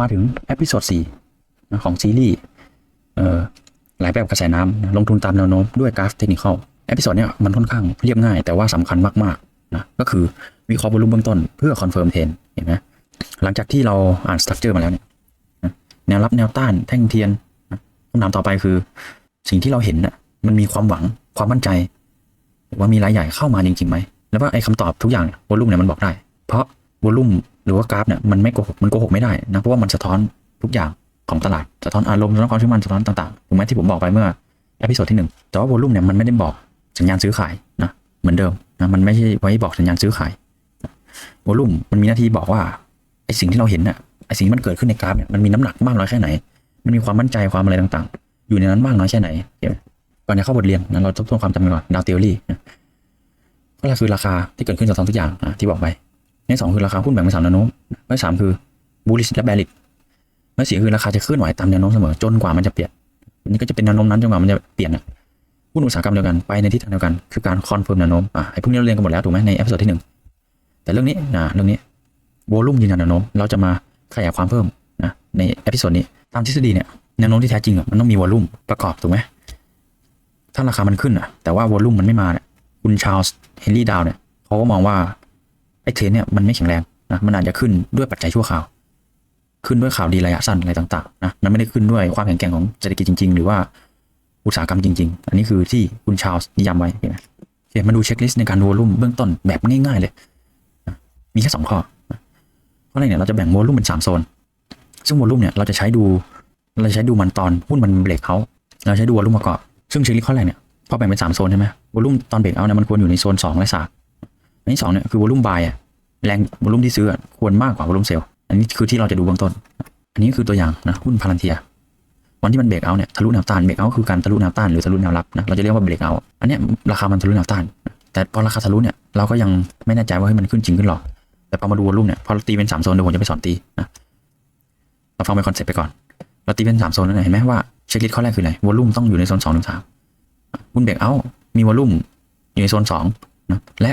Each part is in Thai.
มาถึงเอพิโซดสี่ของซีรีส์หลายแบบกระแสน้ำลงทุนตามแนวโน้มด้วยกราฟเทคนิคอลเอพิโซดเนี้ยมันค่อนข้างเรียบง่าย แต่ว่าสำคัญมากๆนะก็คือวิเคราะห์วอลุ่มเบื้องต้นเพื่อคอนเฟิร์มเทรนเห็นไหมหลังจากที่เราอ่านสตรัคเจอร์มาแล้วเนี่ยแนวรับแนวต้านแท่งเทียนคำถามต่อไปคือ สิ่งที่เราเห็นน่ะมันมีความหวังความมั่นใจว่ามีรายใหญ่เข้ามาจริงๆไหมแล้วว่าไอ้คำตอบทุกอย่างวอลุ่มเนี่ยมันบอกได้ เพราะวอลุ่ม หรือว่ากราฟเนี่ยมันไม่โกหกมันโกหกไม่ได้นะเพราะว่ามันสะท้อนทุกอย่างของตลาดสะท้อนอารมณ์สะท้อนความเชื่อมั่นสะท้อนต่างๆถูกไหมที่ผมบอกไปเมื่อเอพิโซดที่หนึ่งแต่ว่าวอลุ่มเนี่ยมันไม่ได้บอกสัญญาณซื้อขายนะเหมือนเดิมนะมันไม่ใช่ไว้บอกสัญญาณซื้อขายวอลุ่มมันมีหน้าที่บอกว่าไอสิ่งที่เราเห็นน่ะไอสิ่งที่มันเกิดขึ้นในกราฟเนี่ยมันมีน้ำหนักมากน้อยแค่ไหน มันมีความมั่นใจความอะไรต่างๆ อยู่ในนั้นมากน้อยแค่ไหนก่อนจะเข้าบทเรียนนะเราทบทวนความจำกันก่อนดาวเทอรี่ก็คือราคาที่เกิดขึ้นจากสองทุกอย่างที่บอกไป ในสองคือราคาหุ้นแบ่งเป็นสามแนวโน้มและสามคือ bullish และ bearish และสี่คือราคาจะเคลื่อนไหวตามแนวโน้มเสมอจนกว่ามันจะเปลี่ยนอันนี้ก็จะเป็นแนวโน้มนั้นจนกว่ามันจะเปลี่ยนอะหุ้นอุตสาหกรรมเดียวกันไปในทิศทางเดียวกันคือการคอนเฟิร์มแนวโน้มอะไอ้พวกนี้เราเรียนกันหมดแล้วถูกไหมในเอพิโซดที่หนึ่งแต่เรื่องนี้นะเรื่องนี้โวลุ่มยืนยันแนวโน้มเราจะมาขยายความเพิ่มนะในเอพิโซดนี้ตามทฤษฎีเนี่ยแนวโน้มที่แท้จริงอะมันต้องมีวอลุ่มประกอบถูกไหมถ้าราคามันขึ้นอะแต่ว่าวอลุ่มมันไม่มาเนี่ยคุณชาลส์เฮนรี่ดาวเนี่ยเขาก็มองว่า ไอ้เทรนเนี่ยมันไม่แข็งแรงนะมันอาจจะขึ้นด้วยปัจจัยชั่วคราว ขึ้นด้วยข่าวดีระยะสั้นอะไรต่างๆนะมันไม่ได้ขึ้นด้วยความแข็งแกร่งของเศรษฐกิจจริง ๆ หรือว่าอุตสาหกรรมจริง ๆ อันนี้คือที่คุณชาลส์นิยามไว้เห็นไหมโอเคมาดูเช็คลิสต์ในการวอลุ่มเบื้องต้นแบบง่ายๆเลย มีแค่สองข้อข้อแรกเนี่ยเราจะแบ่งวอลุ่มเป็นสามโซน ซึ่งวอลุ่มเนี่ยเราจะใช้ดูเราจะใช้ดูมันตอนหุ้นมันเบรกเขาเราใช้ดูวอลุ่มประกอบ ซึ่งเช็คลิสต์ข้อแรกเนี่ยพอแบ่งเป็นสามโซนใช่ไหมวอลุ่มตอนเบรกเอาเนี่ยมันควรอยู่ในโซนสองและสาม อันที่สองเนี่ยคือวอลุ่มบายอะแรงวอลุ่มที่ซื้ออะควรมากกว่าวอลุ่มเซลล์อันนี้คือที่เราจะดูเบื้องต้น อันนี้คือตัวอย่างนะหุ้นพารันเทียวันที่มันเบรกเอาเนี่ยทะลุแนวต้านเบรกเอาคือการทะลุแนวต้านหรือทะลุแนวรับนะเราจะเรียกว่าเบรกเอาอันนี้ราคามันทะลุแนวต้าน แต่พอราคาทะลุเนี่ยเราก็ยังไม่แน่ใจว่าให้มันขึ้นจริงขึ้นหรอแต่พอมาดูวอลุ่มเนี่ยพอเราตีเป็นสามโซนเดี๋ยวผมจะไปสอนตีนะเราฟังเป็นคอนเซ็ปต์ไปก่อนเราตีเป็นสามโซนนั่นเห็นไหมว่าเช็คลิสต์ข้อแรกคืออะไรวอลุ่มต้องอยู่ในโซนสองถึงสามหุ้นเบรกเอามีวอลุ่มอยู่ในโซนสองนะและ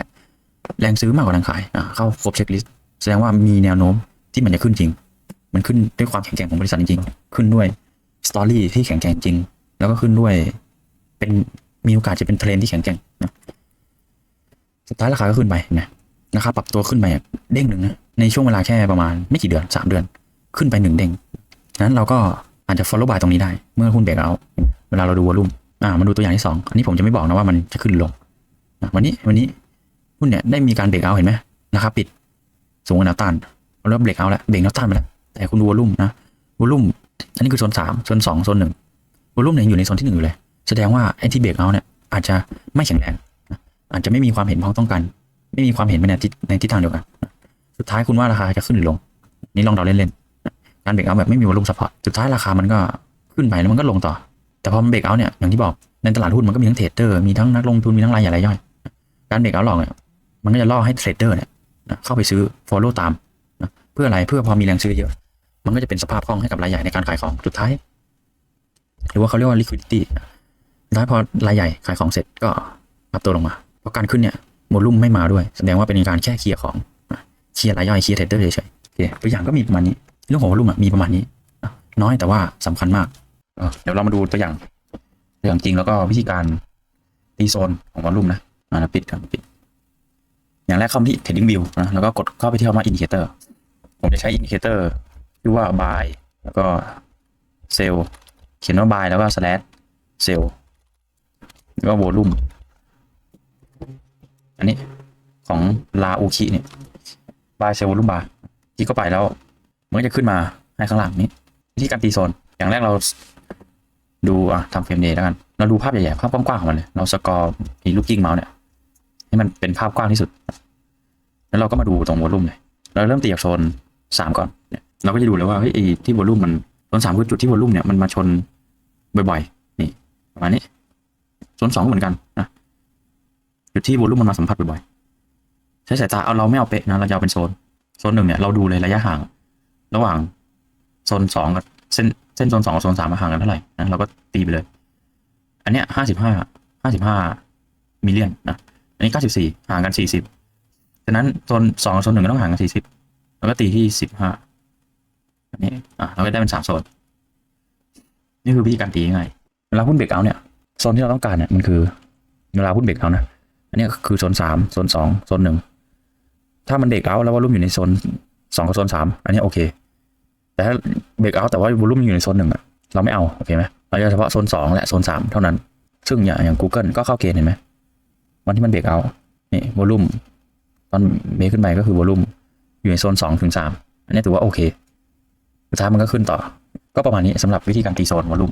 แรงซื้อมากกว่าแรงขายอ่าเข้าครบเช็คลิสต์แสดงว่ามีแนวโน้มที่มันจะขึ้นจริง มันขึ้นด้วยความแข็งแกร่งของบริษัทจริงๆขึ้นด้วยสตอรี่ที่แข็งแกร่งจริง แล้วก็ขึ้นด้วยเป็นมีโอกาสจะเป็นเทรนที่แข็งแกร่งนะสุดท้ายราคาก็ขึ้นไปนะราคาปรับตัวขึ้นไปเด้งหนึ่งนะในช่วงเวลาแค่ประมาณไม่กี่เดือนสามเดือน ขึ้นไปหนึ่งเด้งนั้นเราก็อาจจะ follow by ตรงนี้ได้ เมื่อหุ้นเบรกเอาเวลาเราดูวอลุ่มอ่ามาดูตัวอย่างที่สองอันนี้ผมจะไม่บอกนะว่ามันจะขึ้นลงวันนี้วันนี้ หุ้นเนี่ยได้มีการเบรกเอาเห็นไหมนะครับปิดสูงกว่าแนวต้านแล้วเบรกเอาแล้วเบรกแนวต้านไปแล้วแต่คุณดูวอลุ่มนะวอลุ่มอันนี้คือโซนสามโซนสองโซนหนึ่งวอลุ่มเนี่ยอยู่ในโซนที่หนึ่งอยู่เลย แสดงว่าไอ้ที่เบรกเอาเนี่ยอาจจะไม่แข็งแรงอาจจะไม่มีความเห็นพ้องต้องกัน ไม่มีความเห็นไปในทิศในทิศทางเดียวกัน สุดท้ายคุณว่าราคาจะขึ้นหรือลง นี่ลองเดาเล่นๆนการเบรกเอาแบบไม่มีวอลุ่มสปอร์ตสุดท้ายราคามันก็ขึ้นไปแล้วมันก็ลงต่อ แต่พอมันเบรกเอาเนี่ยอย่างที่บอกในตลาดหุ้นมันก็มีทั้งเทรดเดอร์มีทั้งนักลงทุนมีทั้งรายใหญ่รายย่อย การเบรกเอาหลอกเนี่ย มันก็จะล่อให้เทรดเดอร์เนี่ยนะเข้าไปซื้อ follow ตามนะเพื่ออะไรเพื่อพอมีแรงซื้อเยอะ มันก็จะเป็นสภาพคล่องให้กับรายใหญ่ในการขายของสุดท้าย หรือว่าเขาเรียกว่า liquidity นะสุดท้ายพอรายใหญ่ขายของเสร็จก็ปรับตัวลงมาเพราะการขึ้นเนี่ยโวลุ่มไม่มาด้วย แสดงว่าเป็นการแค่เคลียร์ของเคลียร์รายย่อยเคลียร์เทรดเดอร์เฉยๆโอเคตัวอย่างก็มีประมาณนี้ เรื่องของวอลุ่มอะมีประมาณนี้ น้อยแต่ว่าสำคัญมากเดี๋ยวเรามาดูตัวอย่างตัวอย่างจริงแล้วก็วิธีการตีโซนของวอลุ่มนะอ่าแล้ปิดกันปิด อย่างแรกเข้าที่ trading view นะแล้วก็กดเข้าไปที่คำว่า indicator ผมจะใช้ indicator ชื่อว่า buy แล้วก็ sell เขียนว่า buy แล้วก็ slash sell แล้วก็ volume อันนี้ของ la u k i เนี่ย buy sell volume bar ที่เข้าไปแล้ว มันก็จะขึ้นมาให้ข้างหลังนี้ วิธีการตีโซน อย่างแรกเราดูอะทำเฟรมเดย์แล้วกัน เราดูภาพใหญ่ๆภาพกว้างๆของมันเลย เราสกอร์อีลูกกิ้งเมาส์เนี่ย ให้มันเป็นภาพกว้างที่สุด แล้วเราก็มาดูตรงวอลลุ่มเลย เราเริ่มตีจากโซนสามก่อนเนี่ยเราก็จะดูเลยว่าเฮ้ยที่วอลลุ่มมันโซนสามคือจุดที่วอลลุ่มเนี่ยมันมาชนบ่อยๆ นี่ประมาณนี้โซนสองเหมือนกันนะจุดที่วอลลุ่มมันมาสัมผัสบ่อยๆ ใช้สายตาเอาเราไม่เอาเป๊ะนะเราจะเอาเป็นโซน โซนหนึ่งเนี่ยเราดูเลยระยะห่าง ระหว่างโซนสองกับเส้นเส้นโซนสองกับโซนสามห่างกันเท่าไหร่นะเราก็ตีไปเลย อันเนี้ยห้าสิบห้าห้าสิบห้ามิลเลียนนะ อันนี้เก้าสิบสี่ห่างกันสี่สิบฉะนั้นโซนสองโซนหนึ่งก็ต้องห่างกันสี่สิบแล้วก็ตีที่สิบห้าอันนี้เราก็ได้เป็นสามโซน นี่คือวิธีการตีง่ายเวลาหุ้นเบรกเอาเนี่ยโซนที่เราต้องการเนี่ยมันคือเวลาหุ้นเบรกเอานะอันนี้คือโซนสามโซนสองโซนหนึ่งถ้ามันเบรกเอาแล้ววอลุ่มอยู่ในโซนสองกับโซนสามอันนี้โอเค แต่ถ้าเบรกเอาแต่ว่าวอลุ่มอยู่ในโซนหนึ่งอะเราไม่เอาโอเคไหมเราจะเฉพาะโซนสองและโซนสามเท่านั้น ซึ่งอย่างอย่าง Google ก็เข้าเกณฑ์เห็นไหม วันที่มันเบรกเอานี่วอลุ่มตอนเบรกขึ้นไปก็คือวอลุ่มอยู่ในโซนสองถึงสามอันนี้ถือว่าโอเคสุดท้ายมันก็ขึ้นต่อ ก็ประมาณนี้สำหรับวิธีการตีโซนวอลุ่ม